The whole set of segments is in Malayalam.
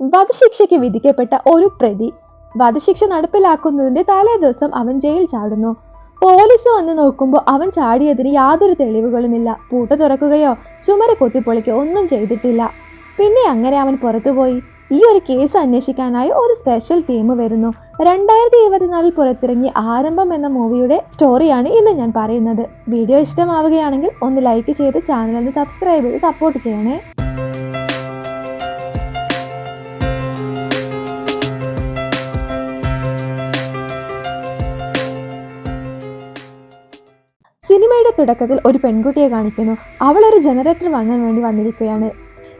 വധശിക്ഷയ്ക്ക് വിധിക്കപ്പെട്ട ഒരു പ്രതി വധശിക്ഷ നടപ്പിലാക്കുന്നതിന്റെ തലേ ദിവസം അവൻ ജയിൽ ചാടുന്നു. പോലീസ് വന്ന് നോക്കുമ്പോൾ അവൻ ചാടിയതിന് യാതൊരു തെളിവുകളുമില്ല. പൂട്ട തുറക്കുകയോ ചുമര കൊത്തിപ്പൊളിക്കോ ഒന്നും ചെയ്തിട്ടില്ല. പിന്നെ അങ്ങനെ അവൻ പുറത്തുപോയി ഈ ഒരു കേസ് അന്വേഷിക്കാനായി ഒരു സ്പെഷ്യൽ ടീം വരുന്നു. രണ്ടായിരത്തി ഇരുപത്തിനാലിൽ പുറത്തിറങ്ങിയ ആരംഭം എന്ന മൂവിയുടെ സ്റ്റോറിയാണ് ഇന്ന് ഞാൻ പറയുന്നത്. വീഡിയോ ഇഷ്ടമാവുകയാണെങ്കിൽ ഒന്ന് ലൈക്ക് ചെയ്ത് ചാനൽ ഒന്ന് സബ്സ്ക്രൈബ് ചെയ്ത് സപ്പോർട്ട് ചെയ്യണേ. സിനിമയുടെ തുടക്കത്തിൽ ഒരു പെൺകുട്ടിയെ കാണിക്കുന്നു. അവൾ ഒരു ജനറേറ്റർ വാങ്ങാൻ വേണ്ടി വന്നിരിക്കുകയാണ്.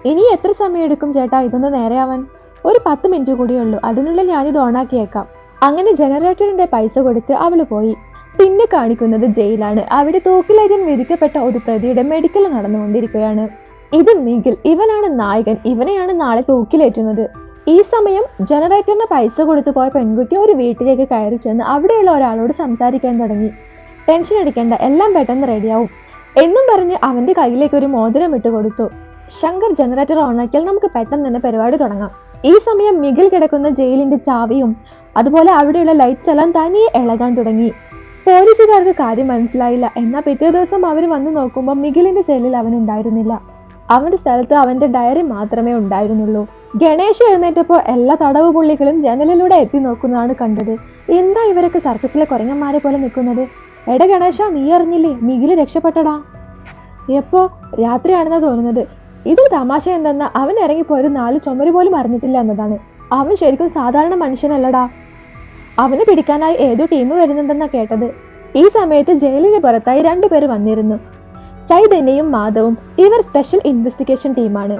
ഇനി എത്ര സമയമെടുക്കും ചേട്ടാ? ഇതൊന്ന് നേരെയാവാൻ. ഒരു പത്ത് മിനിറ്റ് കൂടിയേ ഉള്ളൂ. അതിനുള്ളിൽ ഞാനിത് ഓണാക്കിയേക്കാം. അങ്ങനെ ജനറേറ്ററിന്റെ പൈസ കൊടുത്ത് അവൾ പോയി. പിന്നെ കാണിക്കുന്നത് ജയിലാണ്. അവിടെ തൂക്കിലേറ്റൻ വിധിക്കപ്പെട്ട ഒരു പ്രതിയുടെ മെഡിക്കൽ നടന്നുകൊണ്ടിരിക്കുകയാണ്. ഇത് നിഖിൽ ഇവനാണ് നായകൻ. ഇവനെയാണ് നാളെ തൂക്കിലേറ്റുന്നത്. ഈ സമയം ജനറേറ്ററിന് പൈസ കൊടുത്തു പോയ പെൺകുട്ടി ഒരു വീട്ടിലേക്ക് കയറി ചെന്ന് അവിടെയുള്ള ഒരാളോട് സംസാരിക്കാൻ തുടങ്ങി. ടെൻഷൻ അടിക്കേണ്ട എല്ലാം പെട്ടെന്ന് റെഡിയാവും എന്നും പറഞ്ഞ് അവന്റെ കയ്യിലേക്ക് ഒരു മോതിരം ഇട്ട് കൊടുത്തു. ശങ്കർ ജനറേറ്റർ ഓണാക്കിയാൽ നമുക്ക് പെട്ടെന്ന് തന്നെ പരിപാടി തുടങ്ങാം. ഈ സമയം മികിൽ കിടക്കുന്ന ജയിലിന്റെ ചാവിയും അതുപോലെ അവിടെയുള്ള ലൈറ്റ്സ് എല്ലാം തനിയെ ഇളകാൻ തുടങ്ങി. പോലീസുകാർക്ക് കാര്യം മനസ്സിലായില്ല. എന്നാൽ പിറ്റേ ദിവസം അവർ വന്ന് നോക്കുമ്പോൾ മികിലിന്റെ സെല്ലിൽ അവൻ ഉണ്ടായിരുന്നില്ല. അവന്റെ സ്ഥലത്ത് അവന്റെ ഡയറി മാത്രമേ ഉണ്ടായിരുന്നുള്ളൂ. ഗണേഷ് എഴുന്നേറ്റപ്പോൾ എല്ലാ തടവ് പുള്ളികളും ജനലിലൂടെ എത്തി നോക്കുന്നതാണ് കണ്ടത്. എന്താ ഇവരൊക്കെ സർക്കസിലെ കുരങ്ങന്മാരെ പോലെ നിൽക്കുന്നത്? എടാ ഗണേശ നീ അറിഞ്ഞില്ലേ? മികിൽ രക്ഷപ്പെട്ടടാ. എപ്പോ? രാത്രിയാണെന്നാ തോന്നുന്നത്. ഇതിൽ തമാശ എന്തെന്ന? അവൻ ഇറങ്ങിപ്പോയത് നാല് ചുമര് പോലും അറിഞ്ഞിട്ടില്ല എന്നതാണ്. അവൻ ശരിക്കും സാധാരണ മനുഷ്യനല്ലടാ. അവന് പിടിക്കാനായി ഏതോ ടീം വരുന്നുണ്ടെന്നാ കേട്ടത്. ഈ സമയത്ത് ജയിലിന് പുറത്തായി രണ്ടുപേർ വന്നിരുന്നു. ചൈതന്യയും മാധവും ഇവർ സ്പെഷ്യൽ ഇൻവെസ്റ്റിഗേഷൻ ടീമാണ്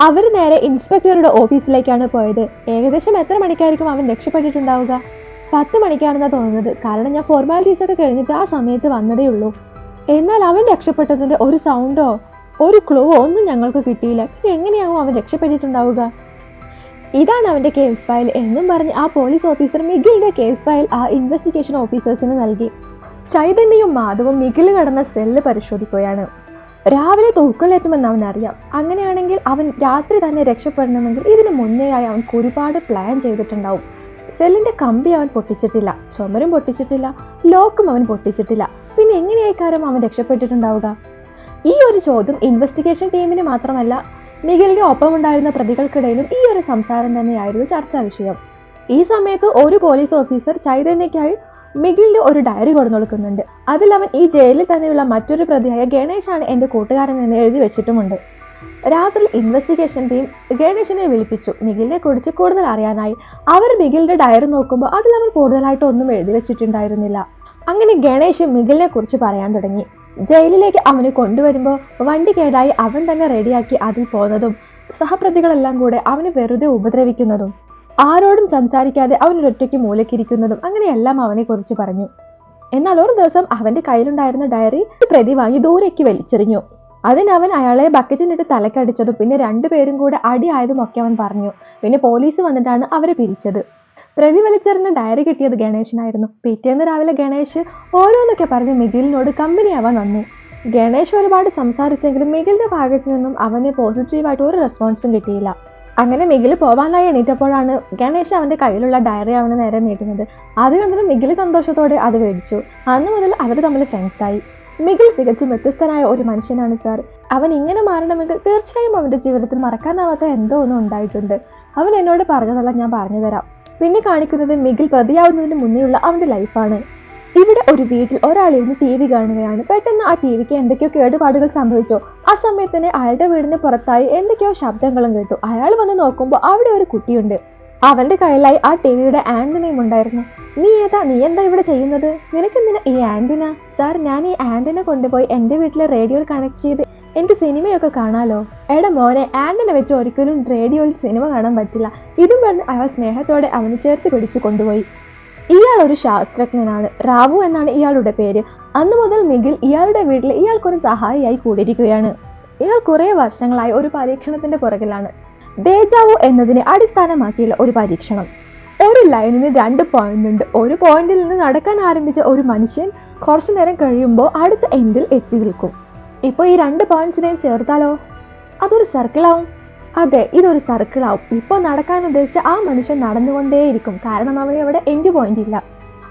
അവർ നേരെ ഇൻസ്പെക്ടറുടെ ഓഫീസിലേക്കാണ് പോയത്. ഏകദേശം എത്ര മണിക്കായിരിക്കും അവൻ രക്ഷപ്പെട്ടിട്ടുണ്ടാവുക? പത്ത് മണിക്കാണെന്നാണ് തോന്നുന്നത്. കാരണം ഞാൻ ഫോർമാലിറ്റീസ് ഒക്കെ കഴിഞ്ഞിട്ട് ആ സമയത്ത് വന്നതേ ഉള്ളൂ. എന്നാൽ അവൻ രക്ഷപ്പെട്ടതിന്റെ ഒരു സൗണ്ടോ ഒരു ക്ലൂവോ ഒന്നും ഞങ്ങൾക്ക് കിട്ടിയില്ല. പിന്നെ എങ്ങനെയാവും അവൻ രക്ഷപ്പെട്ടിട്ടുണ്ടാവുക? ഇതാണ് അവന്റെ കേസ് ഫയൽ എന്നും പറഞ്ഞ് ആ പോലീസ് ഓഫീസർ മിഗിലിന്റെ കേസ് ഫയൽ ആ ഇൻവെസ്റ്റിഗേഷൻ ഓഫീസേഴ്സിന് നൽകി. ചൈതന്യയും മാധവും മിഗിൽ കടന്ന സെല്ല് പരിശോധിക്കുകയാണ്. രാവിലെ തൂക്കലേറ്റുമെന്ന് അവൻ അറിയാം അങ്ങനെയാണെങ്കിൽ അവൻ രാത്രി തന്നെ രക്ഷപ്പെടണമെങ്കിൽ ഇതിനു മുന്നേയായി അവൻ ഒരുപാട് പ്ലാൻ ചെയ്തിട്ടുണ്ടാവും. സെല്ലിന്റെ കമ്പി അവൻ പൊട്ടിച്ചിട്ടില്ല ചുമരും പൊട്ടിച്ചിട്ടില്ല ലോക്കും അവൻ പൊട്ടിച്ചിട്ടില്ല. പിന്നെ എങ്ങനെയായിക്കാരം അവൻ രക്ഷപ്പെട്ടിട്ടുണ്ടാവുക? ഈ ഒരു ചോദ്യം ഇൻവെസ്റ്റിഗേഷൻ ടീമിന് മാത്രമല്ല മികളുടെ ഒപ്പം ഉണ്ടായിരുന്ന പ്രതികൾക്കിടയിലും ഈ ഒരു സംസാരം തന്നെയായിരുന്നു ചർച്ചാ വിഷയം. ഈ സമയത്ത് ഒരു പോലീസ് ഓഫീസർ ചൈതന്യയ്ക്കായി മിഗിലിന്റെ ഒരു ഡയറി കൊടുക്കുന്നുണ്ട് അതിൽ അവൻ ഈ ജയിലിൽ തന്നെയുള്ള മറ്റൊരു പ്രതിയായ ഗണേശാണ് എന്റെ കൂട്ടുകാരൻ എന്ന് എഴുതി വെച്ചിട്ടുമുണ്ട്. രാത്രി ഇൻവെസ്റ്റിഗേഷൻ ടീം ഗണേശിനെ വിളിപ്പിച്ചു. മിഗിലിനെ കുറിച്ച് കൂടുതൽ അറിയാനായി അവർ മിഗിലിന്റെ ഡയറി നോക്കുമ്പോൾ അതിൽ അവൻ കൂടുതലായിട്ട് ഒന്നും എഴുതി വെച്ചിട്ടുണ്ടായിരുന്നില്ല. അങ്ങനെ ഗണേഷ് മിഗിലിനെ കുറിച്ച് പറയാൻ തുടങ്ങി. ജയിലിലേക്ക് അവനെ കൊണ്ടുവരുമ്പോൾ വണ്ടി കേടായി അവൻ തന്നെ റെഡിയാക്കി അതിൽ പോകുന്നതും സഹപ്രതികളെല്ലാം കൂടെ അവനെ വെറുതെ ഉപദ്രവിക്കുന്നതും ആരോടും സംസാരിക്കാതെ അവനൊരൊറ്റയ്ക്ക് മൂലക്കിരിക്കുന്നതും അങ്ങനെയെല്ലാം അവനെ കുറിച്ച് പറഞ്ഞു. എന്നാൽ ഒരു ദിവസം അവന്റെ കയ്യിലുണ്ടായിരുന്ന ഡയറി പ്രതി വാങ്ങി ദൂരേക്ക് വലിച്ചെറിഞ്ഞു. അതിനവൻ അയാളെ ബക്കറ്റിനിട്ട് തലക്കടിച്ചതും പിന്നെ രണ്ടുപേരും കൂടെ അടിയായതും ഒക്കെ അവൻ പറഞ്ഞു. പിന്നെ പോലീസ് വന്നിട്ടാണ് അവരെ പിരിച്ചത്. പ്രതി വലിച്ചെറിഞ്ഞ ഡയറി കിട്ടിയത് ഗണേശനായിരുന്നു. പിറ്റേന്ന് രാവിലെ ഗണേഷ് ഓരോന്നൊക്കെ പറഞ്ഞ് മിഗിലിനോട് കമ്പനിയാവാൻ വന്നു. ഗണേഷ് ഒരുപാട് സംസാരിച്ചെങ്കിലും മിഗിലിന്റെ ഭാഗത്തു നിന്നും അവന് പോസിറ്റീവായിട്ട് ഒരു റെസ്പോൺസും കിട്ടിയില്ല. അങ്ങനെ മിഗിൽ പോവാനായി എണീറ്റപ്പോഴാണ് ഗണേഷ് അവന്റെ കയ്യിലുള്ള ഡയറി അവന് നേരെ നീട്ടുന്നത്. അത് കണ്ടിട്ട് മിഗിൽ സന്തോഷത്തോടെ അത് മേടിച്ചു. അന്ന് മുതൽ അവർ തമ്മിൽ ഫ്രണ്ട്സായി മിഗിൽ തികച്ചും വ്യത്യസ്തനായ ഒരു മനുഷ്യനാണ് സാർ. അവൻ ഇങ്ങനെ മാറണമെങ്കിൽ തീർച്ചയായും അവന്റെ ജീവിതത്തിൽ മറക്കാനാവാത്ത എന്തോ ഒന്നും ഉണ്ടായിട്ടുണ്ട്. അവൻ എന്നോട് പറഞ്ഞതല്ല ഞാൻ പറഞ്ഞു തരാം പിന്നെ കാണിക്കുന്നത് മികിൽ പ്രതിയാവുന്നതിന് മുന്നേയുള്ള അവന്റെ ലൈഫാണ്. ഇവിടെ ഒരു വീട്ടിൽ ഒരാളിരുന്ന് ടി വി കാണുകയാണ്. പെട്ടെന്ന് ആ ടി വിക്ക് എന്തൊക്കെയോ കേടുപാടുകൾ സംഭവിച്ചു. ആ സമയത്ത് തന്നെ അയാളുടെ വീടിന് പുറത്തായി എന്തൊക്കെയോ ശബ്ദങ്ങളും കേട്ടു. അയാൾ വന്ന് നോക്കുമ്പോൾ അവിടെ ഒരു കുട്ടിയുണ്ട്. അവന്റെ കയ്യിലായി ആ ടി വിയുടെ ആന്റിനയും ഉണ്ടായിരുന്നു. നീ ഏതാ? നീ എന്താ ഇവിടെ ചെയ്യുന്നത്? നിനക്കെന്തിനാ ഈ ആന്റിന? സാർ ഞാൻ ഈ ആന്റിന കൊണ്ടുപോയി എന്റെ വീട്ടിലെ റേഡിയോയിൽ കണക്ട് ചെയ്ത് എന്റെ സിനിമയൊക്കെ കാണാലോ? എടാ മോനെ ആന്റിന വെച്ച് ഒരിക്കലും റേഡിയോയിൽ സിനിമ കാണാൻ പറ്റില്ല. ഇതും പറഞ്ഞ് അയാൾ സ്നേഹത്തോടെ അവന് ചേർത്ത് പിടിച്ചു കൊണ്ടുപോയി. ഇയാൾ ഒരു ശാസ്ത്രജ്ഞനാണ്. റാവു എന്നാണ് ഇയാളുടെ പേര്. അന്നു മുതൽ മിഗിൽ ഇയാളുടെ വീട്ടിൽ ഇയാൾക്കൊരു സഹായിയായി കൂടിയിരിക്കുകയാണ്. ഇയാൾ കുറേ വർഷങ്ങളായി ഒരു പരീക്ഷണത്തിന്റെ പുറകിലാണ്. ദേജാവു എന്നതിനെ അടിസ്ഥാനമാക്കിയുള്ള ഒരു പരീക്ഷണം. ഒരു ലൈനിന് രണ്ട് പോയിന്റ് ഉണ്ട്. ഒരു പോയിന്റിൽ നിന്ന് നടക്കാൻ ആരംഭിച്ച ഒരു മനുഷ്യൻ കുറച്ചു നേരം കഴിയുമ്പോൾ അടുത്ത എൻഡിൽ എത്തി നിൽക്കും. ഇപ്പോൾ ഈ രണ്ട് പോയിന്റ്സിനെയും ചേർത്താലോ? അതൊരു സർക്കിളാവും അതെ ഇതൊരു സർക്കിളാവും ഇപ്പോൾ നടക്കാൻ ഉദ്ദേശിച്ച ആ മനുഷ്യൻ നടന്നുകൊണ്ടേയിരിക്കും. കാരണം അവന് അവിടെ എൻഡ് പോയിന്റ് ഇല്ല.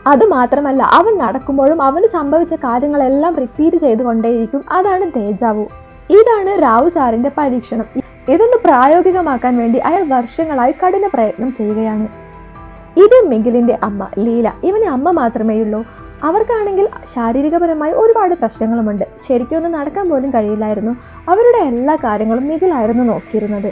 അതുമാത്രമല്ല അവൻ നടക്കുമ്പോഴും അവന് സംഭവിച്ച കാര്യങ്ങളെല്ലാം റിപ്പീറ്റ് ചെയ്തുകൊണ്ടേയിരിക്കും. അതാണ് തേജാവു ഇതാണ് റാവു സാറിന്റെ പരീക്ഷണം. ഇതൊന്ന് പ്രായോഗികമാക്കാൻ വേണ്ടി അയാൾ വർഷങ്ങളായി കഠിന പ്രയത്നം ചെയ്യുകയാണ്. ഇത് മിഗിലിന്റെ അമ്മ ലീല. ഇവന് അമ്മ മാത്രമേയുള്ളൂ അവർക്കാണെങ്കിൽ ശാരീരികപരമായി ഒരുപാട് പ്രശ്നങ്ങളുമുണ്ട്. ശരിക്കും ഒന്ന് നടക്കാൻ പോലും കഴിയില്ലായിരുന്നു. അവരുടെ എല്ലാ കാര്യങ്ങളും മിഗിലായിരുന്നു നോക്കിയിരുന്നത്.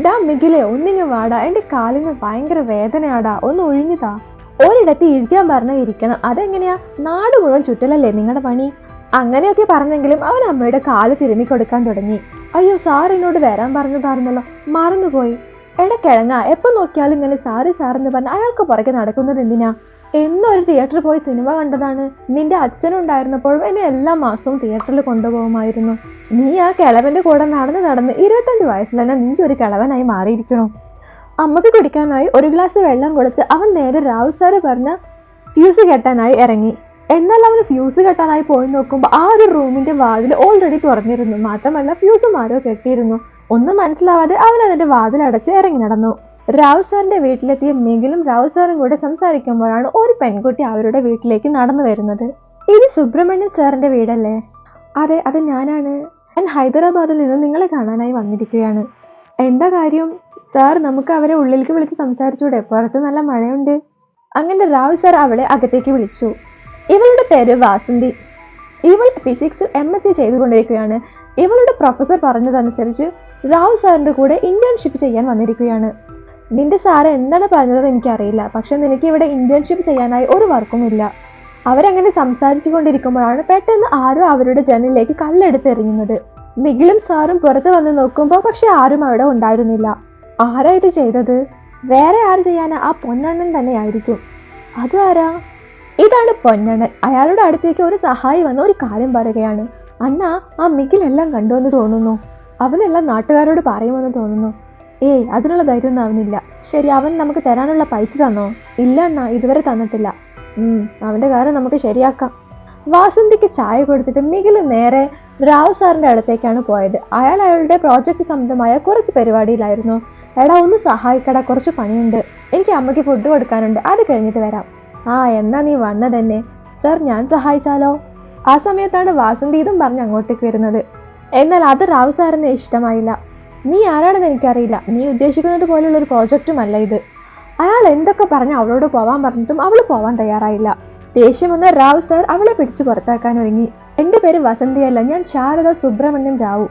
ഡാ മിഗിലെ ഒന്നിങ്ങ് വാടാ എന്റെ കാലിന് ഭയങ്കര വേദനയാടാ. ഒന്ന് ഒഴിഞ്ഞുതാ ഒരിടത്ത് ഇരിക്കാൻ പറഞ്ഞാൽ ഇരിക്കണം അതെങ്ങനെയാ? നാട് മുഴുവൻ ചുറ്റലല്ലേ നിങ്ങളുടെ പണി? അങ്ങനെയൊക്കെ പറഞ്ഞെങ്കിലും അവൻ അമ്മയുടെ കാൽ തിരുമ്മി കൊടുക്കാൻ തുടങ്ങി. അയ്യോ സാർ എന്നോട് വരാൻ പറഞ്ഞതായിരുന്നല്ലോ. മറന്നുപോയി. എടാ കിഴങ്ങ എപ്പോ നോക്കിയാലും ഇങ്ങനെ സാറ് സാറെന്ന് പറഞ്ഞ് അയാൾക്ക് പുറകെ നടക്കുന്നത് എന്തിനാ? എന്നൊരു തിയേറ്ററിൽ പോയി സിനിമ കണ്ടതാണ്. നിന്റെ അച്ഛനുണ്ടായിരുന്നപ്പോഴും എന്നെ എല്ലാ മാസവും തിയേറ്ററിൽ കൊണ്ടുപോകുമായിരുന്നു. നീ ആ കിളവന്റെ കൂടെ നടന്ന് നടന്ന് ഇരുപത്തഞ്ച് വയസ്സിൽ തന്നെ നീ ഒരു കിളവനായി മാറിയിരിക്കണോ. അമ്മയ്ക്ക് കുടിക്കാനായി ഒരു ഗ്ലാസ് വെള്ളം കൊടുത്ത് അവൻ നേരെ രാവു സാറ് പറഞ്ഞ ഫ്യൂസ് കെട്ടാനായി ഇറങ്ങി. എന്നാൽ അവന് ഫ്യൂസ് കെട്ടാനായി പോയി നോക്കുമ്പോൾ ആ ഒരു റൂമിന്റെ വാതിൽ ഓൾറെഡി തുറന്നിരുന്നു. മാത്രമല്ല ഫ്യൂസും ആരോ കെട്ടിയിരുന്നു. ഒന്നും മനസ്സിലാവാതെ അവൻ അതിന്റെ വാതിൽ അടച്ച് ഇറങ്ങി നടന്നു. റാവു സാറിന്റെ വീട്ടിലെത്തിയ മെങ്കിലും റാവു സാറും കൂടെ സംസാരിക്കുമ്പോഴാണ് ഒരു പെൺകുട്ടി അവരുടെ വീട്ടിലേക്ക് നടന്നു വരുന്നത്. ഇത് സുബ്രഹ്മണ്യൻ സാറിന്റെ വീടല്ലേ? അതെ അത് ഞാനാണ്. ഞാൻ ഹൈദരാബാദിൽ നിന്ന് നിങ്ങളെ കാണാനായി വന്നിരിക്കുകയാണ്. എന്താ കാര്യം? സാർ നമുക്ക് അവരെ ഉള്ളിലേക്ക് വിളിച്ച് സംസാരിച്ചൂടെ? പുറത്ത് നല്ല മഴയുണ്ട്. അങ്ങനെ റാവു സാർ അവളെ അകത്തേക്ക് വിളിച്ചു. ഇവളുടെ പേര് വാസന്തി. ഇവൾ ഫിസിക്സ് എം എസ് സി ചെയ്തുകൊണ്ടിരിക്കുകയാണ്. ഇവളുടെ പ്രൊഫസർ പറഞ്ഞതനുസരിച്ച് റാവു സാറിന്റെ കൂടെ ഇന്റേൺഷിപ്പ് ചെയ്യാൻ വന്നിരിക്കുകയാണ്. നിന്റെ സാറ് എന്താണ് പറഞ്ഞതെന്ന് എനിക്കറിയില്ല. പക്ഷെ നിനക്ക് ഇവിടെ ഇന്റേൺഷിപ്പ് ചെയ്യാനായി ഒരു വർക്കും ഇല്ല. അവരങ്ങനെ സംസാരിച്ചു കൊണ്ടിരിക്കുമ്പോഴാണ് പെട്ടെന്ന് ആരും അവരുടെ ജനലിലേക്ക് കല്ലെടുത്തെറിയുന്നത് മിഗിലും സാറും പുറത്ത് വന്ന് നോക്കുമ്പോൾ പക്ഷെ ആരും അവിടെ ഉണ്ടായിരുന്നില്ല. ആരാ ഇത് ചെയ്തത്? വേറെ ആര് ചെയ്യാനാ? ആ പൊന്നണ്ണൻ തന്നെയായിരിക്കും. അതാരാ ഇതാണ് പൊന്നണ്ണൻ. അയാളുടെ അടുത്തേക്ക് ഒരു സഹായി വന്ന ഒരു കാര്യം പറയുകയാണ്. അണ്ണ ആ മിക്കിലെല്ലാം എല്ലാം കണ്ടു എന്ന് തോന്നുന്നു. അവനെല്ലാം നാട്ടുകാരോട് പറയുമെന്ന് തോന്നുന്നു. ഏയ് അതിനുള്ള ധൈര്യമൊന്നും അവനില്ല. ശരി അവൻ നമുക്ക് തരാനുള്ള പൈസ തന്നോ? ഇല്ല അണ്ണ ഇതുവരെ തന്നിട്ടില്ല. ഉം അവന്റെ കാര്യം നമുക്ക് ശരിയാക്കാം. വാസന്തിക്ക് ചായ കൊടുത്തിട്ട് മികിൽ നേരെ റാവു സാറിന്റെ അടുത്തേക്കാണ് പോയത്. അയാൾ അയാളുടെ പ്രോജക്റ്റ് സംബന്ധമായ കുറച്ച് പരിപാടിയിലായിരുന്നു. എടാ ഒന്ന് സഹായിക്കടാ കുറച്ച് പണിയുണ്ട്. എനിക്ക് അമ്മയ്ക്ക് ഫുഡ് കൊടുക്കാനുണ്ട്. അത് കഴിഞ്ഞിട്ട് വരാം. ആ എന്നാ നീ വന്ന തന്നെ സർ ഞാൻ സഹായിച്ചാലോ? ആ സമയത്താണ് വാസന്തി ഇതും പറഞ്ഞ് അങ്ങോട്ടേക്ക് വരുന്നത്. എന്നാൽ അത് റാവു സാറിന് ഇഷ്ടമായില്ല. നീ ആരാണെന്ന് എനിക്കറിയില്ല. നീ ഉദ്ദേശിക്കുന്നത് പോലുള്ള ഒരു പ്രോജക്റ്റുമല്ല ഇത്. അയാൾ എന്തൊക്കെ പറഞ്ഞ് അവളോട് പോവാൻ പറഞ്ഞിട്ടും അവൾ പോവാൻ തയ്യാറായില്ല. ദേഷ്യം വന്ന റാവു സാർ അവളെ പിടിച്ചു പുറത്താക്കാൻ ഒരുങ്ങി. എന്റെ പേര് വസന്തിയല്ല. ഞാൻ ശാരദ സുബ്രഹ്മണ്യം റാവു.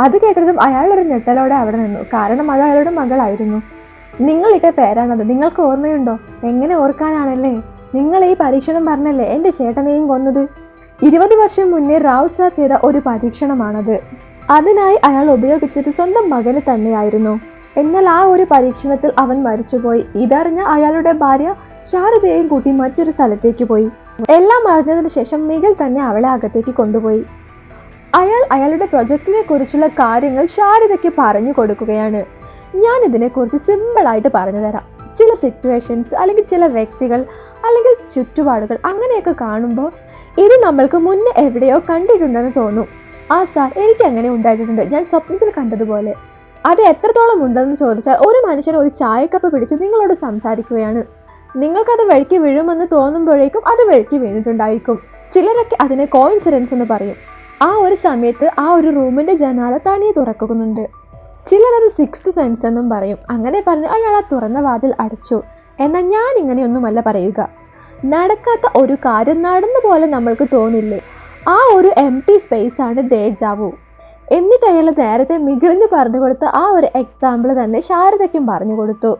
അത് കേട്ടതും അയാളൊരു ഞെട്ടലോടെ അവിടെ നിന്നു. കാരണം അത് അയാളുടെ മകളായിരുന്നു. നിങ്ങൾ ഇട്ട പേരാണത്. നിങ്ങൾക്ക് ഓർമ്മയുണ്ടോ? എങ്ങനെ ഓർക്കാനാണല്ലേ? നിങ്ങൾ ഈ പരീക്ഷണം പറഞ്ഞല്ലേ? എന്റെ ചേട്ടനെയും കൊന്നത്. ഇരുപത് വർഷം മുന്നേ റാവു സാർ ചെയ്ത ഒരു പരീക്ഷണമാണത്. അതിനായി അയാൾ ഉപയോഗിച്ചത് സ്വന്തം മകന് തന്നെയായിരുന്നു. എന്നാൽ ആ ഒരു പരീക്ഷണത്തിൽ അവൻ മരിച്ചുപോയി. ഇതറിഞ്ഞ അയാളുടെ ഭാര്യ ശാരദയെയും കൂട്ടി മറ്റൊരു സ്ഥലത്തേക്ക് പോയി. എല്ലാം അറിഞ്ഞതിന് ശേഷം മികൽ തന്നെ അവളെ അകത്തേക്ക് കൊണ്ടുപോയി. അയാൾ അയാളുടെ പ്രൊജക്റ്റിനെ കുറിച്ചുള്ള കാര്യങ്ങൾ ശാരദയ്ക്ക് പറഞ്ഞു കൊടുക്കുകയാണ്. ഞാൻ ഇതിനെക്കുറിച്ച് സിമ്പിളായിട്ട് പറഞ്ഞു തരാം. ചില സിറ്റുവേഷൻസ് അല്ലെങ്കിൽ ചില വ്യക്തികൾ അല്ലെങ്കിൽ ചുറ്റുപാടുകൾ അങ്ങനെയൊക്കെ കാണുമ്പോൾ ഇത് നമ്മൾക്ക് മുന്നേ എവിടെയോ കണ്ടിട്ടുണ്ടെന്ന് തോന്നും. ആ സാർ എനിക്ക് അങ്ങനെ ഉണ്ടായിട്ടുണ്ട്. ഞാൻ സ്വപ്നത്തിൽ കണ്ടതുപോലെ. അത് എത്രത്തോളം ഉണ്ടെന്ന് ചോദിച്ചാൽ ഒരു മനുഷ്യൻ ഒരു ചായക്കപ്പ് പിടിച്ച് നിങ്ങളോട് സംസാരിക്കുകയാണ്. നിങ്ങൾക്കത് വഴിക്ക് വീഴുമെന്ന് തോന്നുമ്പോഴേക്കും അത് വഴിക്ക് വീണിട്ടുണ്ടായിരിക്കും. ചിലരൊക്കെ അതിനെ കോയിൻസിഡൻസ് എന്ന് പറയും. ആ ഒരു സമയത്ത് ആ ഒരു റൂമിന്റെ ജനാല തനിയെ തുറക്കുന്നുണ്ട്. ചിലർ അത് സിക്സ്ത് സെൻസ് എന്നും പറയും. അങ്ങനെ പറഞ്ഞ് അയാൾ ആ തുറന്ന വാതിൽ അടച്ചു. എന്നാൽ ഞാൻ ഇങ്ങനെയൊന്നുമല്ല പറയുക. നടക്കാത്ത ഒരു കാര്യം നടന്നു പോലെ നമ്മൾക്ക് തോന്നില്ലേ? ആ ഒരു എം ടി സ്പേസ് ആണ് ദേജാവു. എന്നിട്ട് അയാൾ നേരത്തെ മികവിന് പറഞ്ഞു കൊടുത്ത ആ ഒരു എക്സാമ്പിൾ തന്നെ ശാരദയ്ക്കും പറഞ്ഞു കൊടുത്തു.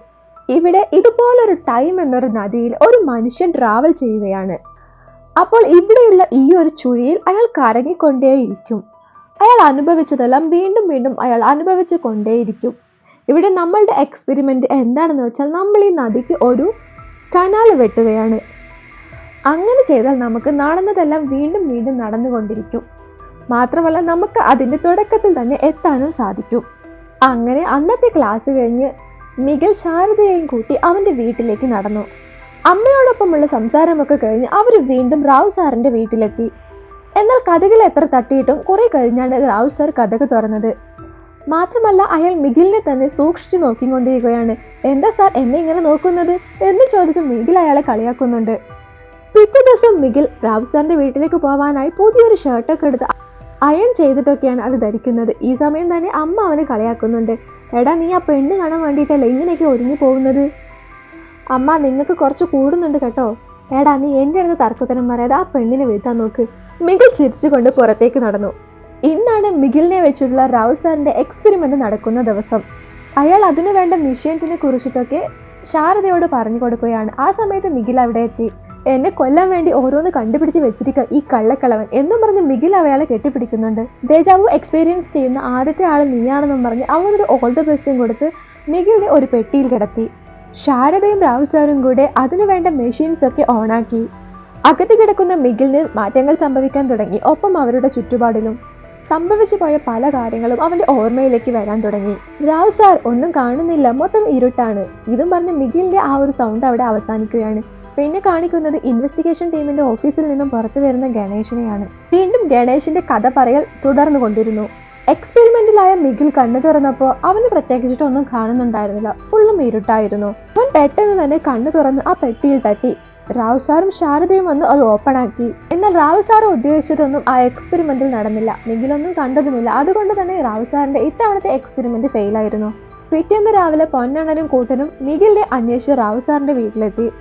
ഇവിടെ ഇതുപോലൊരു ടൈം എന്നൊരു നദിയിൽ ഒരു മനുഷ്യൻ ട്രാവൽ ചെയ്യുകയാണ്. അപ്പോൾ ഇവിടെയുള്ള ഈ ഒരു ചുഴിയിൽ അയാൾ കറങ്ങിക്കൊണ്ടേയിരിക്കും. അയാൾ അനുഭവിച്ചതെല്ലാം വീണ്ടും വീണ്ടും അയാൾ അനുഭവിച്ചു കൊണ്ടേയിരിക്കും ഇവിടെ നമ്മളുടെ എക്സ്പെരിമെന്റ് എന്താണെന്ന് വെച്ചാൽ നമ്മൾ ഈ നദിക്ക് ഒരു കനാൽ വെട്ടുകയാണ്. അങ്ങനെ ചെയ്താൽ നമുക്ക് നടന്നതെല്ലാം വീണ്ടും വീണ്ടും നടന്നുകൊണ്ടിരിക്കും. മാത്രമല്ല നമുക്ക് അതിന്റെ തുടക്കത്തിൽ തന്നെ എത്താനും സാധിക്കും. അങ്ങനെ അന്നത്തെ ക്ലാസ് കഴിഞ്ഞ് മികൽ ശാരദയെയും കൂട്ടി അവന്റെ വീട്ടിലേക്ക് നടന്നു. അമ്മയോടൊപ്പമുള്ള സംസാരമൊക്കെ കഴിഞ്ഞ് അവർ വീണ്ടും റാവു സാറിന്റെ വീട്ടിലെത്തി. എന്നാൽ കഥകൾ എത്ര തട്ടിയിട്ടും കുറെ കഴിഞ്ഞാണ് റാവു സർ കഥക് തുറന്നത്. മാത്രമല്ല അയാൾ മിഥിലിനെ തന്നെ സൂക്ഷിച്ചു നോക്കിക്കൊണ്ടിരിക്കുകയാണ്. എന്താ സാർ എന്നെ ഇങ്ങനെ നോക്കുന്നത്? എന്ന് ചോദിച്ച് മിഥിൽ അയാളെ കളിയാക്കുന്നുണ്ട്. പിറ്റേ ദിവസം മിഗിൽ റാവു സാറിന്റെ വീട്ടിലേക്ക് പോവാനായി പുതിയൊരു ഷർട്ടൊക്കെ എടുത്ത് അയൺ ചെയ്തിട്ടൊക്കെയാണ് അത് ധരിക്കുന്നത്. ഈ സമയം തന്നെ അമ്മ അവനെ കളിയാക്കുന്നുണ്ട്. എടാ നീ ആ പെണ്ണ് കാണാൻ വേണ്ടിയിട്ടല്ലേ ഇങ്ങനെയൊക്കെ ഒരുങ്ങി പോകുന്നത്? അമ്മ നിങ്ങൾക്ക് കുറച്ച് കൂടുന്നുണ്ട് കേട്ടോ. എടാ നീ എന്റെ അടുത്ത് തർക്കത്തരം പറയാതെ ആ പെണ്ണിനെ വീഴ്ത്താൻ നോക്ക്. മിഗിൽ ചിരിച്ചുകൊണ്ട് പുറത്തേക്ക് നടന്നു. ഇന്നാണ് മിഗിലിനെ വെച്ചിട്ടുള്ള റാവു സാറിന്റെ എക്സ്പെരിമെന്റ് നടക്കുന്ന ദിവസം. അയാൾ അതിനുവേണ്ട വേണ്ട കുറിച്ചിട്ടൊക്കെ ശാരദയോട് പറഞ്ഞു കൊടുക്കുകയാണ്. ആ സമയത്ത് മിഗിൽ അവിടെ എത്തി. എന്നെ കൊല്ലാൻ വേണ്ടി ഓരോന്ന് കണ്ടുപിടിച്ച് വെച്ചിരിക്കുക ഈ കള്ളക്കളവൻ എന്നും പറഞ്ഞ് മിഗിൽ അയാളെ കെട്ടിപ്പിടിക്കുന്നുണ്ട്. ദേജാവു എക്സ്പീരിയൻസ് ചെയ്യുന്ന ആദ്യത്തെ ആൾ നീയാണെന്നും പറഞ്ഞ് അവനൊരു ഓൾ ദ ബെസ്റ്റും കൊടുത്ത് മിഗിലിനെ ഒരു പെട്ടിയിൽ കിടത്തി. ശാരദയും റാവുസാറും കൂടെ അതിനുവേണ്ട മെഷീൻസ് ഒക്കെ ഓണാക്കി അകത്ത് കിടക്കുന്ന മിഗിലിന് മാറ്റങ്ങൾ സംഭവിക്കാൻ തുടങ്ങി. ഒപ്പം അവരുടെ ചുറ്റുപാടിലും സംഭവിച്ചു പോയ പല കാര്യങ്ങളും അവന്റെ ഓർമ്മയിലേക്ക് വരാൻ തുടങ്ങി. രാവ് സാർ ഒന്നും കാണുന്നില്ല. മൊത്തം ഇരുട്ടാണ്. ഇതും പറഞ്ഞ് മിഗിലിന്റെ ആ ഒരു സൗണ്ട് അവിടെ അവസാനിക്കുകയാണ്. പിന്നെ കാണിക്കുന്നത് ഇൻവെസ്റ്റിഗേഷൻ ടീമിന്റെ ഓഫീസിൽ നിന്നും പുറത്തു വരുന്ന ഗണേഷിനെയാണ് വീണ്ടും ഗണേഷിന്റെ കഥ പറയൽ തുടർന്നു കൊണ്ടിരുന്നു. എക്സ്പെരിമെന്റിലായ മിഗിൽ കണ്ണു തുറന്നപ്പോൾ അവന് പ്രത്യേകിച്ചിട്ടൊന്നും കാണുന്നുണ്ടായിരുന്നില്ല. ഫുള്ളും ഇരുട്ടായിരുന്നു. അവൻ പെട്ടെന്ന് തന്നെ കണ്ണു തുറന്ന് ആ പെട്ടിയിൽ തട്ടി. റാവു സാറും ശാരദയും വന്ന് അത് ഓപ്പൺ ആക്കി എന്നാൽ റാവു സാർ ഉദ്ദേശിച്ചതൊന്നും ആ എക്സ്പെരിമെന്റിൽ നടന്നില്ല. മിഗിലൊന്നും കണ്ടതുമില്ല. അതുകൊണ്ട് തന്നെ റാവു സാറിന്റെ ഇത്തവണത്തെ എക്സ്പെരിമെന്റ് ഫെയിലായിരുന്നു പിറ്റേന്ന് രാവിലെ പൊന്നണ്ണനും കൂട്ടനും മിഗിലിനെ അന്വേഷിച്ച് റാവു സാറിന്റെ വീട്ടിലെത്തി.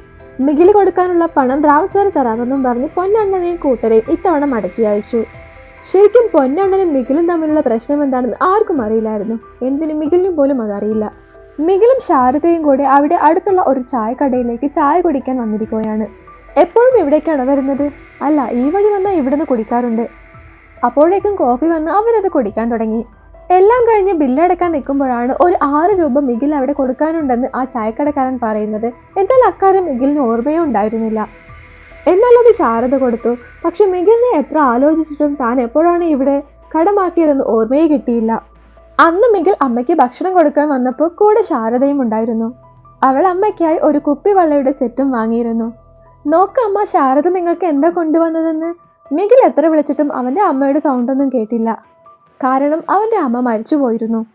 മികിൽ കൊടുക്കാനുള്ള പണം റാവു സാർ തരാമെന്നും പറഞ്ഞ് പൊന്നണ്ണനെയും കൂട്ടരെയും ഇത്തവണ മടക്കി അയച്ചു. ശരിക്കും പൊന്നണ്ണനും മികിലും തമ്മിലുള്ള പ്രശ്നം എന്താണെന്ന് ആർക്കും അറിയില്ലായിരുന്നു. എന്തിന് മികിലിനും പോലും അതറിയില്ല. മിഗിലും ശാരദയും കൂടെ അവിടെ അടുത്തുള്ള ഒരു ചായക്കടയിലേക്ക് ചായ കുടിക്കാൻ വന്നിരിക്കുകയാണ്. എപ്പോഴും ഇവിടേക്കാണ് വരുന്നത്? അല്ല ഈ വഴി വന്നാൽ ഇവിടുന്ന് കുടിക്കാറുണ്ട്. അപ്പോഴേക്കും കോഫി വന്ന് അവരത് കുടിക്കാൻ തുടങ്ങി. എല്ലാം കഴിഞ്ഞ് ബില്ലടക്കാൻ നിൽക്കുമ്പോഴാണ് ഒരു ആറ് രൂപ മിഗിൽ അവിടെ കൊടുക്കാനുണ്ടെന്ന് ആ ചായക്കടക്കാരൻ പറയുന്നത്. എന്നാൽ അക്കാര്യം മിഗിലിന് ഓർമ്മയോ ഉണ്ടായിരുന്നില്ല. എന്നാൽ അത് ശാരദ കൊടുത്തു. പക്ഷെ മിഗിലിനെ എത്ര ആലോചിച്ചിട്ടും താൻ എപ്പോഴാണ് ഇവിടെ കടമാക്കിയതെന്ന് ഓർമ്മയെ കിട്ടിയില്ല. അന്ന് മിഗിൽ അമ്മയ്ക്ക് ഭക്ഷണം കൊടുക്കാൻ വന്നപ്പോൾ കൂടെ ശാരദയും ഉണ്ടായിരുന്നു. അവൾ അമ്മയ്ക്കായി ഒരു കുപ്പി വള്ളയുടെ സെറ്റും വാങ്ങിയിരുന്നു. നോക്ക് അമ്മ ശാരദ നിങ്ങൾക്ക് എന്താ കൊണ്ടുവന്നതെന്ന്? മിഗിൽ എത്ര വിളിച്ചിട്ടും അവന്റെ അമ്മയുടെ സൗണ്ടൊന്നും കേട്ടില്ല. കാരണം അവന്റെ അമ്മ മരിച്ചു പോയിരുന്നു.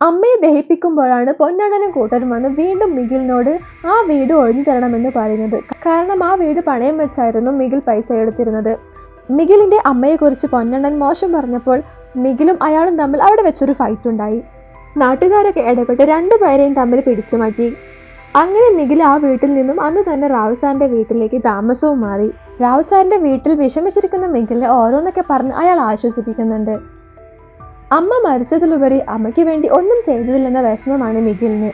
അമ്മയെ ദഹിപ്പിക്കുമ്പോഴാണ് പൊന്നണ്ണനും കൂട്ടരും വന്ന് വീണ്ടും മിഗിലിനോട് ആ വീട് ഒഴിഞ്ഞു തരണമെന്ന് പറയുന്നത്. കാരണം ആ വീട് പണയം വെച്ചായിരുന്നു മിഗിൽ പൈസ എടുത്തിരുന്നത്. മിഗിലിന്റെ അമ്മയെക്കുറിച്ച് പൊന്നണ്ണൻ മോശം പറഞ്ഞപ്പോൾ മിഗിലും അയാളും തമ്മിൽ അവിടെ വെച്ചൊരു ഫൈറ്റ് ഉണ്ടായി. നാട്ടുകാരൊക്കെ ഇടപെട്ട് രണ്ടുപേരെയും തമ്മിൽ പിടിച്ചു മാറ്റി. അങ്ങനെ മിഗിൽ ആ വീട്ടിൽ നിന്നും അന്ന് തന്നെ റാവു സാറിന്റെ വീട്ടിലേക്ക് താമസവും മാറി. റാവു സാറിന്റെ വീട്ടിൽ വിഷമിച്ചിരിക്കുന്ന മിഗിലിനെ ഓരോന്നൊക്കെ പറഞ്ഞ് അയാൾ ആശ്വസിപ്പിക്കുന്നുണ്ട്. അമ്മ മരിച്ചതിലുപരി അമ്മയ്ക്ക് വേണ്ടി ഒന്നും ചെയ്തതില്ലെന്ന വിഷമമാണ് മിഗിലിന്.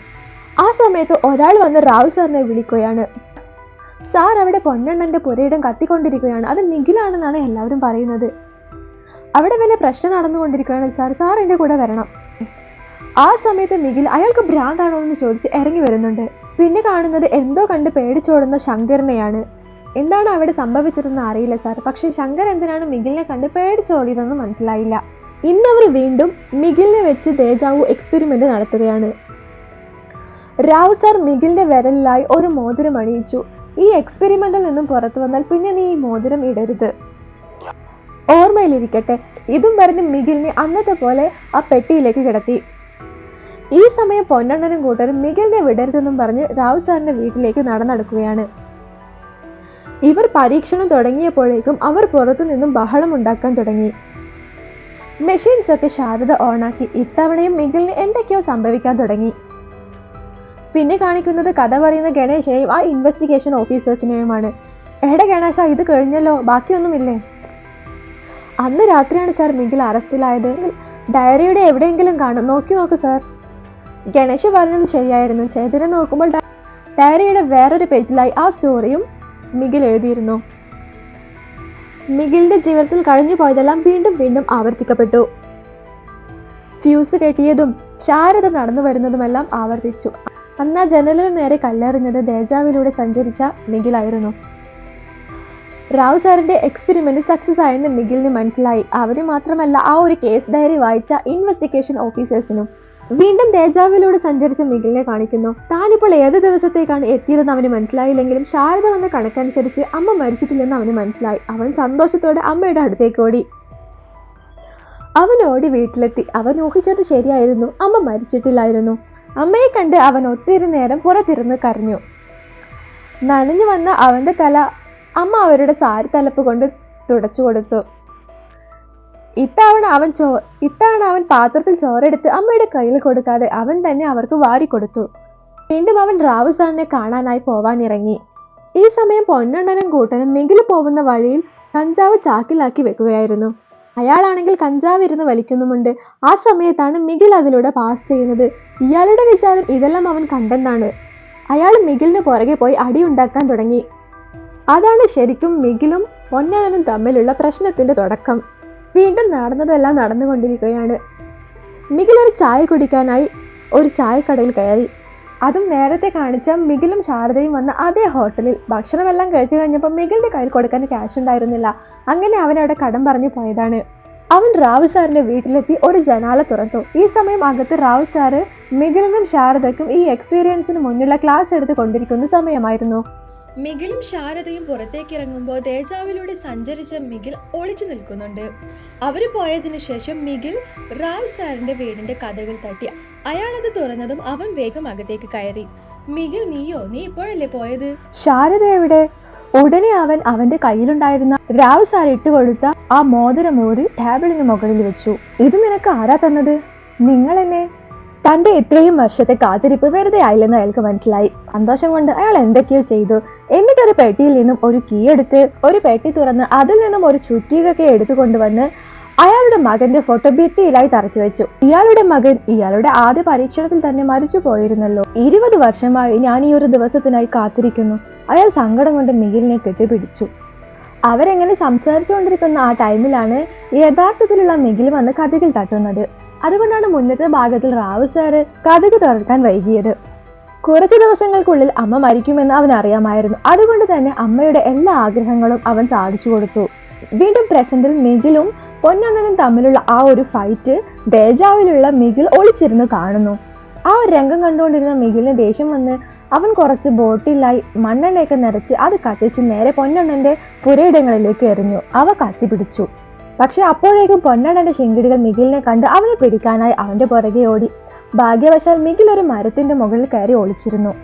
ആ സമയത്ത് ഒരാൾ വന്ന് റാവു സാറിനെ വിളിക്കുകയാണ്. സാർ അവിടെ പൊന്നണ്ണന്റെ പുരയിടം കത്തിക്കൊണ്ടിരിക്കുകയാണ്. അത് മിഗിലാണെന്നാണ് എല്ലാവരും പറയുന്നത്. അവിടെ വലിയ പ്രശ്നം നടന്നുകൊണ്ടിരിക്കുകയാണ് സാർ. സാർ എന്റെ കൂടെ വരണം. ആ സമയത്ത് നിഖിൽ അയാൾക്ക് ഭ്രാന്താണോ എന്ന് ചോദിച്ച് ഇറങ്ങി വരുന്നുണ്ട്. പിന്നെ കാണുന്നത് എന്തോ കണ്ട് പേടിച്ചോടുന്ന ശങ്കറിനെയാണ് എന്താണ് അവിടെ സംഭവിച്ചതെന്ന് അറിയില്ല സാർ. പക്ഷേ ശങ്കർ എന്തിനാണ് മിഗിലിനെ കണ്ട് പേടിച്ചോടിയതെന്ന് മനസ്സിലായില്ല. ഇന്നവർ വീണ്ടും മിഗിലിനെ വെച്ച് തേജാവു എക്സ്പെരിമെന്റ് നടത്തുകയാണ്. റാവു സാർ മികിലിന്റെ വിരലിലായി ഒരു മോതിരം അണിയിച്ചു. ഈ എക്സ്പെരിമെന്റിൽ നിന്നും പുറത്തു വന്നാൽ പിന്നെ നീ ഈ മോതിരം ഇടരുത്. ഓർമ്മയിലിരിക്കട്ടെ. ഇതും പറഞ്ഞ് മിഗിലിനെ അന്നത്തെ പോലെ ആ പെട്ടിയിലേക്ക് കിടത്തി. ഈ സമയം പൊന്നണ്ണനും കൂട്ടരും മികിലിനെ വിടരുതെന്നും പറഞ്ഞ് റാവു സാറിന്റെ വീട്ടിലേക്ക് നടന്നടക്കുകയാണ്. ഇവർ പരീക്ഷണം തുടങ്ങിയപ്പോഴേക്കും അവർ പുറത്തു നിന്നും ബഹളം ഉണ്ടാക്കാൻ തുടങ്ങി. മെഷീൻസ് ഒക്കെ ശാരദ ഓണാക്കി. ഇത്തവണയും മിഗിലിന് എന്തൊക്കെയോ സംഭവിക്കാൻ തുടങ്ങി. പിന്നെ കാണിക്കുന്നത് കഥ പറയുന്ന ഗണേശയും ആ ഇൻവെസ്റ്റിഗേഷൻ ഓഫീസേഴ്സിനെയുമാണ് എടെ ഗണേശ ഇത് കഴിഞ്ഞല്ലോ. ബാക്കിയൊന്നുമില്ലേ? അന്ന് രാത്രിയാണ് സാർ മിഗിൽ അറസ്റ്റിലായത്. ഡയറിയുടെ എവിടെയെങ്കിലും കാണും. നോക്കി നോക്കൂ സാർ. ഗണേഷ് പറഞ്ഞത് ശരിയായിരുന്നു. ചേതനെ നോക്കുമ്പോൾ ഡയറിയുടെ വേറൊരു പേജിലായി ആ സ്റ്റോറിയും മിഗിൽ എഴുതിയിരുന്നു. മിഗിലിന്റെ ജീവിതത്തിൽ കഴിഞ്ഞു പോയതെല്ലാം വീണ്ടും വീണ്ടും ആവർത്തിക്കപ്പെട്ടു. ഫ്യൂസ് കെട്ടിയതും ശാരദ നടന്നു വരുന്നതുമെല്ലാം ആവർത്തിച്ചു. അന്ന് ആ ജനലിന് നേരെ കല്ലെറിഞ്ഞത് ദേജാവിലൂടെ സഞ്ചരിച്ച മിഗിലായിരുന്നു റാവു സാറിന്റെ എക്സ്പെരിമെന്റ് സക്സസ് ആയെന്ന് മിഗിലിന് മനസ്സിലായി. അവർ മാത്രമല്ല ആ ഒരു കേസ് ഡയറി വായിച്ച ഇൻവെസ്റ്റിഗേഷൻ ഓഫീസേഴ്സിനും വീണ്ടും തേജാവിലൂടെ സഞ്ചരിച്ച മിഗിലിനെ കാണിക്കുന്നു. താനിപ്പോൾ ഏത് ദിവസത്തേക്കാണ് എത്തിയതെന്ന് അവന് മനസ്സിലായില്ലെങ്കിലും ശാരദ വന്ന കണക്കനുസരിച്ച് അമ്മ മരിച്ചിട്ടില്ലെന്ന് അവന് മനസ്സിലായി. അവൻ സന്തോഷത്തോടെ അമ്മയുടെ അടുത്തേക്ക് ഓടി. അവൻ ഓടി വീട്ടിലെത്തി. അവൻ ഊഹിച്ചത് ശരിയായിരുന്നു. അമ്മ മരിച്ചിട്ടില്ലായിരുന്നു. അമ്മയെ കണ്ട് അവൻ ഒത്തിരി നേരം പുറത്തിരുന്ന് കരഞ്ഞു. നനഞ്ഞു വന്ന അവന്റെ തല അമ്മ അവരുടെ സാരി തലപ്പ് കൊണ്ട് തുടച്ചു കൊടുത്തു. ഇത്തവണ അവൻ ചോ ഇത്തവണ അവൻ പാത്രത്തിൽ ചോറെടുത്ത് അമ്മയുടെ കയ്യിൽ കൊടുക്കാതെ അവൻ തന്നെ അവർക്ക് വാരി കൊടുത്തു. വീണ്ടും അവൻ റാവു സാറിനെ കാണാനായി പോവാനിറങ്ങി. ഈ സമയം പൊന്നണ്ണനും കൂട്ടനും മികിൽ പോകുന്ന വഴിയിൽ കഞ്ചാവ് ചാക്കിലാക്കി വെക്കുകയായിരുന്നു. അയാളാണെങ്കിൽ കഞ്ചാവ് ഇരുന്ന് വലിക്കുന്നുമുണ്ട്. ആ സമയത്താണ് മികിൽ അതിലൂടെ പാസ് ചെയ്യുന്നത്. ഇയാളുടെ വിചാരം ഇതെല്ലാം അവൻ കണ്ടെന്നാണ്. അയാൾ മികിലിന് പുറകെ പോയി അടിയുണ്ടാക്കാൻ തുടങ്ങി. അതാണ് ശരിക്കും മികിലും പൊന്നഴനും തമ്മിലുള്ള പ്രശ്നത്തിന്റെ തുടക്കം. വീണ്ടും നടന്നതെല്ലാം നടന്നുകൊണ്ടിരിക്കുകയാണ്. മികിൽ ഒരു ചായ കുടിക്കാനായി ഒരു ചായക്കടയിൽ കയറി. അതും നേരത്തെ കാണിച്ച മികിലും ശാരദയും വന്ന അതേ ഹോട്ടലിൽ. ഭക്ഷണമെല്ലാം കഴിച്ചു കഴിഞ്ഞപ്പോൾ മികിലിന്റെ കയ്യിൽ കൊടുക്കാൻ ക്യാഷ് ഉണ്ടായിരുന്നില്ല. അങ്ങനെ അവൻ അവിടെ കടം പറഞ്ഞു പോയതാണ്. അവൻ റാവു സാറിന്റെ വീട്ടിലെത്തി ഒരു ജനാല തുറന്നു. ഈ സമയം അകത്ത് റാവു സാറ് മികിലിനും ശാരദയ്ക്കും ഈ എക്സ്പീരിയൻസിന് മുന്നിലുള്ള ക്ലാസ് എടുത്ത് കൊണ്ടിരിക്കുന്ന സമയമായിരുന്നു. മികിലും ശാരദയും പുറത്തേക്കിറങ്ങുമ്പോൾ തേജാവിലൂടെ സഞ്ചരിച്ച മികിൽ ഒളിച്ചു നിൽക്കുന്നുണ്ട്. അവർ പോയതിനു ശേഷം മികിൽ റാവ് സാറിന്റെ വീടിന്റെ കഥകൾ തട്ടി. അയാളത് തുറന്നതും അവൻ വേഗം അകത്തേക്ക് കയറി. മികിൽ നീയോ നീ ഇപ്പോഴല്ലേ പോയത്? ശാരദ എവിടെ? ഉടനെ അവൻ അവന്റെ കയ്യിലുണ്ടായിരുന്ന രാവ് സാർ ഇട്ടുകൊടുത്ത ആ മോതിരമൂരി ടേബിളിന് മുകളിൽ വെച്ചു. ഇത് നിനക്ക് ആരാ തന്നത്? നിങ്ങൾ എന്നെ തന്റെ ഇത്രയും വർഷത്തെ കാത്തിരിപ്പ് വെറുതെ ആയില്ലെന്ന് അയാൾക്ക് മനസ്സിലായി. സന്തോഷം കൊണ്ട് അയാൾ എന്തൊക്കെയോ ചെയ്തു. എന്നിട്ട് ഒരു പെട്ടിയിൽ നിന്നും ഒരു കീ എടുത്ത് ഒരു പെട്ടി തുറന്ന് അതിൽ നിന്നും ഒരു ചുറ്റികയൊക്കെ എടുത്തു കൊണ്ടുവന്ന് അയാളുടെ മകന്റെ ഫോട്ടോ ഭിത്തിയിലായി തറച്ചു വെച്ചു. ഇയാളുടെ മകൻ ഇയാളുടെ ആദ്യ പരീക്ഷണത്തിൽ തന്നെ മരിച്ചു പോയിരുന്നല്ലോ. ഇരുപത് വർഷമായി ഞാൻ ഈ ഒരു ദിവസത്തിനായി കാത്തിരിക്കുന്നു. അയാൾ സങ്കടം കൊണ്ട് മികിലിനെ കെട്ടിപ്പിടിച്ചു. അവരെങ്ങനെ സംസാരിച്ചുകൊണ്ടിരിക്കുന്ന ആ ടൈമിലാണ് യഥാർത്ഥത്തിലുള്ള മികിൽ വന്ന് കഥകിൽ തട്ടുന്നത്. അതുകൊണ്ടാണ് മുന്നത്തെ ഭാഗത്തിൽ റാവു സാറ് കഥക് തുറക്കാൻ വൈകിയത്. കുറച്ചു ദിവസങ്ങൾക്കുള്ളിൽ അമ്മ മരിക്കുമെന്ന് അവൻ അറിയാമായിരുന്നു. അതുകൊണ്ട് തന്നെ അമ്മയുടെ എല്ലാ ആഗ്രഹങ്ങളും അവൻ സാധിച്ചു കൊടുത്തു. വീണ്ടും പ്രസന്റിൽ മികിലും പൊന്നണ്ണനും തമ്മിലുള്ള ആ ഒരു ഫൈറ്റ് ദേജാവിലുള്ള മികിൽ ഒളിച്ചിരുന്ന് കാണുന്നു. ആ ഒരു രംഗം കണ്ടുകൊണ്ടിരുന്ന മികിലിന് ദേഷ്യം വന്ന് അവൻ കുറച്ച് ബോട്ടിലായി മണ്ണെണ്ണയൊക്കെ നിറച്ച് അത് കത്തിച്ച് നേരെ പൊന്നണ്ണന്റെ പുരയിടങ്ങളിലേക്ക് എറിഞ്ഞു. അവ കത്തിപ്പിടിച്ചു. പക്ഷെ അപ്പോഴേക്കും പൊന്നണ്ണന്റെ ശിങ്കിടികൾ മികിലിനെ കണ്ട് അവനെ പിടിക്കാനായി അവന്റെ പുറകെ ഓടി. ഭാഗ്യവശാൽ മികിൽ ഒരു മരത്തിന്റെ മുകളിൽ കയറി ഒളിച്ചിരുന്നു.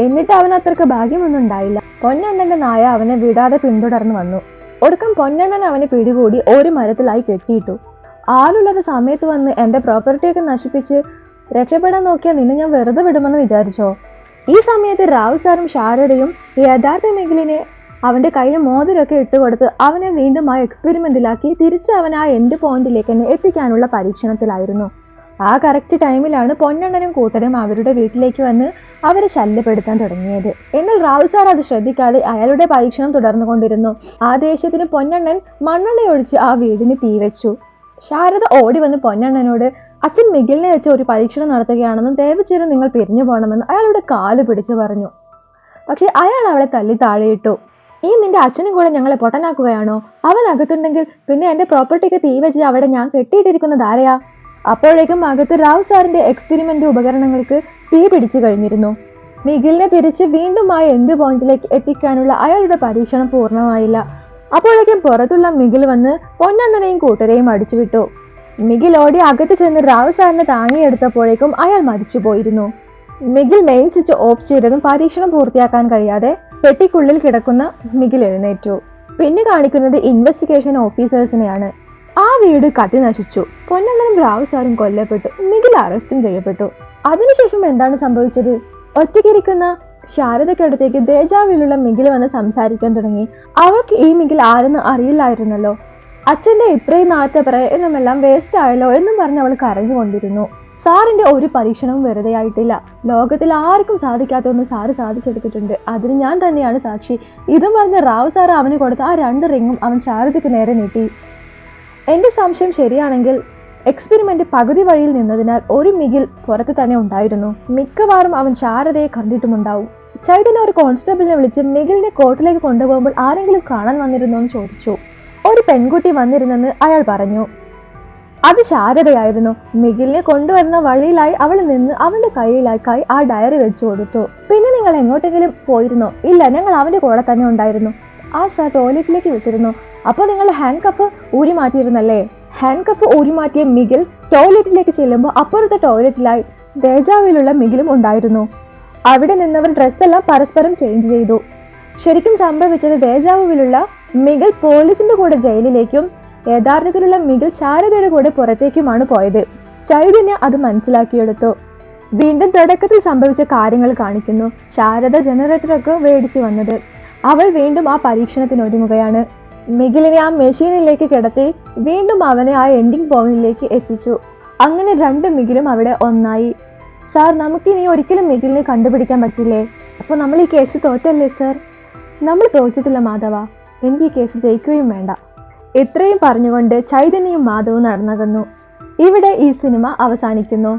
എന്നിട്ട് അവൻ അത്രയ്ക്ക് ഭാഗ്യമൊന്നും ഉണ്ടായില്ല. പൊന്നണ്ണന്റെ നായ അവനെ വിടാതെ പിന്തുടർന്നു വന്നു. ഒടുക്കം പൊന്നണ്ണൻ അവനെ പിടികൂടി ഒരു മരത്തിലായി കെട്ടിയിട്ടു. ആളുള്ളത് സമയത്ത് വന്ന് എന്റെ പ്രോപ്പർട്ടിയൊക്കെ നശിപ്പിച്ച് രക്ഷപ്പെടാൻ നോക്കിയാൽ നിന്നെ ഞാൻ വെറുതെ വിടുമെന്ന് വിചാരിച്ചോ? ഈ സമയത്ത് റാവു സാറും ശാരദയും യഥാർത്ഥ മികിലിനെ അവന്റെ കയ്യിൽ മോതിരൊക്കെ ഇട്ടുകൊടുത്ത് അവനെ വീണ്ടും ആ എക്സ്പെരിമെന്റിലാക്കി തിരിച്ച് അവൻ ആ എൻഡ് പോയിന്റിലേക്ക് തന്നെ എത്തിക്കാനുള്ള പരീക്ഷണത്തിലായിരുന്നു. ആ കറക്റ്റ് ടൈമിലാണ് പൊന്നണ്ണനും കൂട്ടരും അവരുടെ വീട്ടിലേക്ക് വന്ന് അവരെ ശല്യപ്പെടുത്താൻ തുടങ്ങിയത്. എന്നാൽ റാവു സാർ അത് ശ്രദ്ധിക്കാതെ അയാളുടെ പരീക്ഷണം തുടർന്നു കൊണ്ടിരുന്നു. ആ ദേഷ്യത്തിന് പൊന്നണ്ണൻ മണ്ണെണ്ണയൊഴിച്ച് ആ വീടിന് തീ വെച്ചു. ശാരദ ഓടി വന്ന് പൊന്നണ്ണനോട് അച്ഛൻ മികിലിനെ വെച്ച് ഒരു പരീക്ഷണം നടത്തുകയാണെന്നും ദയവ് നിങ്ങൾ പിരിഞ്ഞു പോകണമെന്ന് അയാളുടെ കാൽ പിടിച്ചു പറഞ്ഞു. പക്ഷേ അയാൾ അവളെ തല്ലി താഴെയിട്ടു. ഈ നിന്റെ അച്ഛനും കൂടെ ഞങ്ങളെ പൊട്ടനാക്കുകയാണോ? അവൻ അകത്തുണ്ടെങ്കിൽ പിന്നെ എന്റെ പ്രോപ്പർട്ടിക്ക് തീ വെച്ച് അവിടെ ഞാൻ കെട്ടിയിട്ടിരിക്കുന്നത് ആരെയാ? അപ്പോഴേക്കും അകത്ത് റാവു സാറിന്റെ എക്സ്പെരിമെന്റ് ഉപകരണങ്ങൾക്ക് തീ പിടിച്ചു കഴിഞ്ഞിരുന്നു. മികിലിനെ തിരിച്ച് വീണ്ടും ആ എൻഡ് പോയിന്റിലേക്ക് എത്തിക്കാനുള്ള അയാളുടെ പരീക്ഷണം പൂർണമായില്ല. അപ്പോഴേക്കും പുറത്തുള്ള മിഗിൽ വന്ന് പൊന്നണ്ണനെയും കൂട്ടരെയും അടിച്ചുവിട്ടു മിഗിൽ ഓടി അകത്ത് ചെന്ന് റാവു സാറിനെ താങ്ങിയെടുത്തപ്പോഴേക്കും അയാൾ മരിച്ചു പോയിരുന്നു മിഗിൽ മെയിൻ സ്വിച്ച് ഓഫ് ചെയ്തതും പരീക്ഷണം പൂർത്തിയാക്കാൻ കഴിയാതെ പെട്ടിക്കുള്ളിൽ കിടക്കുന്ന മികിൽ എഴുന്നേറ്റു. പിന്നെ കാണിക്കുന്നത് ഇൻവെസ്റ്റിഗേഷൻ ഓഫീസേഴ്സിനെയാണ് ആ വീട് കത്തി നശിച്ചു. പൊന്നണ്ണനും റാവു സാറും കൊല്ലപ്പെട്ടു. മികിൽ അറസ്റ്റും ചെയ്യപ്പെട്ടു. അതിനുശേഷം എന്താണ് സംഭവിച്ചത്? ഒറ്റയ്ക്കിരിക്കുന്ന ശാരദയ്ക്കടുത്തേക്ക് ദേജാവിലുള്ള മികിൽ വന്ന് സംസാരിക്കാൻ തുടങ്ങി. അവൾക്ക് ഈ മികിൽ ആരെന്ന് അറിയില്ലായിരുന്നല്ലോ. അച്ഛന്റെ ഇത്രയും നാളത്തെ പ്രയത്നമെല്ലാം വേസ്റ്റ് ആയല്ലോ എന്നും പറഞ്ഞ് അവൾ കരഞ്ഞുകൊണ്ടിരുന്നു. സാറിന്റെ ഒരു പരീക്ഷണവും വെറുതെ ആയിട്ടില്ല. ലോകത്തിൽ ആർക്കും സാധിക്കാത്ത ഒന്ന് സാറ് സാധിച്ചെടുത്തിട്ടുണ്ട്. അതിന് ഞാൻ തന്നെയാണ് സാക്ഷി. ഇതും പറഞ്ഞ് റാവു സാർ അവന് കൊടുത്ത ആ രണ്ട് റിങ്ങും അവൻ ശാരദയ്ക്ക് നേരെ നീട്ടി. എന്റെ സംശയം ശരിയാണെങ്കിൽ എക്സ്പെരിമെന്റ് പകുതി വഴിയിൽ നിന്നതിനാൽ ഒരു മികിൽ പുറത്ത് തന്നെ ഉണ്ടായിരുന്നു. മിക്കവാറും അവൻ ശാരദയെ കണ്ടിട്ടുമുണ്ടാവും. ചൈതന്യ ഒരു കോൺസ്റ്റബിളിനെ വിളിച്ച് മികിലിനെ കോർട്ടിലേക്ക് കൊണ്ടുപോകുമ്പോൾ ആരെങ്കിലും കാണാൻ വന്നിരുന്നോ എന്ന് ചോദിച്ചു. ഒരു പെൺകുട്ടി വന്നിരുന്നെന്ന് അയാൾ പറഞ്ഞു. അത് ശാരദയായിരുന്നു. മികിലിനെ കൊണ്ടുവരുന്ന വഴിയിലായി അവൾ നിന്ന് അവന്റെ കയ്യിലാക്കായി ആ ഡയറി വെച്ചു കൊടുത്തു. പിന്നെ നിങ്ങൾ എങ്ങോട്ടെങ്കിലും പോയിരുന്നോ? ഇല്ല ഞങ്ങൾ അവന്റെ കൂടെ തന്നെ ഉണ്ടായിരുന്നു. ആ സാർ ടോയ്ലറ്റിലേക്ക് വിട്ടിരുന്നു. അപ്പോൾ നിങ്ങൾ ഹാൻഡ് കപ്പ് ഊരി മാറ്റിയിരുന്നല്ലേ? ഹാൻഡ് കഫ് ഊരിമാറ്റിയ മിഗിൽ ടോയ്ലറ്റിലേക്ക് ചെല്ലുമ്പോൾ അപ്പുറത്തെ ടോയ്ലറ്റിലായി ദേജാവിലുള്ള മിഗിലും ഉണ്ടായിരുന്നു. അവിടെ നിന്നവർ ഡ്രസ്സെല്ലാം പരസ്പരം ചേഞ്ച് ചെയ്തു. ശരിക്കും സംഭവിച്ചത് ദേജാവുവിലുള്ള മിഗിൽ പോലീസിന്റെ കൂടെ ജയിലിലേക്കും യഥാർത്ഥത്തിലുള്ള മിഗിൽ ശാരദയുടെ കൂടെ പുറത്തേക്കുമാണ് പോയത്. ചൈതന്യ അത് മനസ്സിലാക്കിയെടുത്തു. വീണ്ടും തുടക്കത്തിൽ സംഭവിച്ച കാര്യങ്ങൾ കാണിക്കുന്നു ശാരദ ജനറേറ്ററൊക്കെ മേടിച്ചു വന്നത്. അവൾ വീണ്ടും ആ പരീക്ഷണത്തിന് ഒരുങ്ങുകയാണ്. മിഗിലിനെ ആ മെഷീനിലേക്ക് കിടത്തി വീണ്ടും അവനെ ആ എൻഡിങ് പോയിന്റിലേക്ക് എത്തിച്ചു. അങ്ങനെ രണ്ട് മിഗിലും അവിടെ ഒന്നായി. സാർ നമുക്കിനി ഒരിക്കലും മിഗിലിനെ കണ്ടുപിടിക്കാൻ പറ്റില്ലേ? അപ്പോൾ നമ്മൾ ഈ കേസ് തോറ്റല്ലേ സാർ നമ്മൾ തോറ്റിട്ടില്ല മാധവ. എനിക്ക് ഈ കേസ് ജയിക്കുകയും വേണ്ട. ഇത്രയും പറഞ്ഞുകൊണ്ട് ചൈതന്യയും മാധവും നടന്നകന്നു. ഇവിടെ ഈ സിനിമ അവസാനിക്കുന്നു.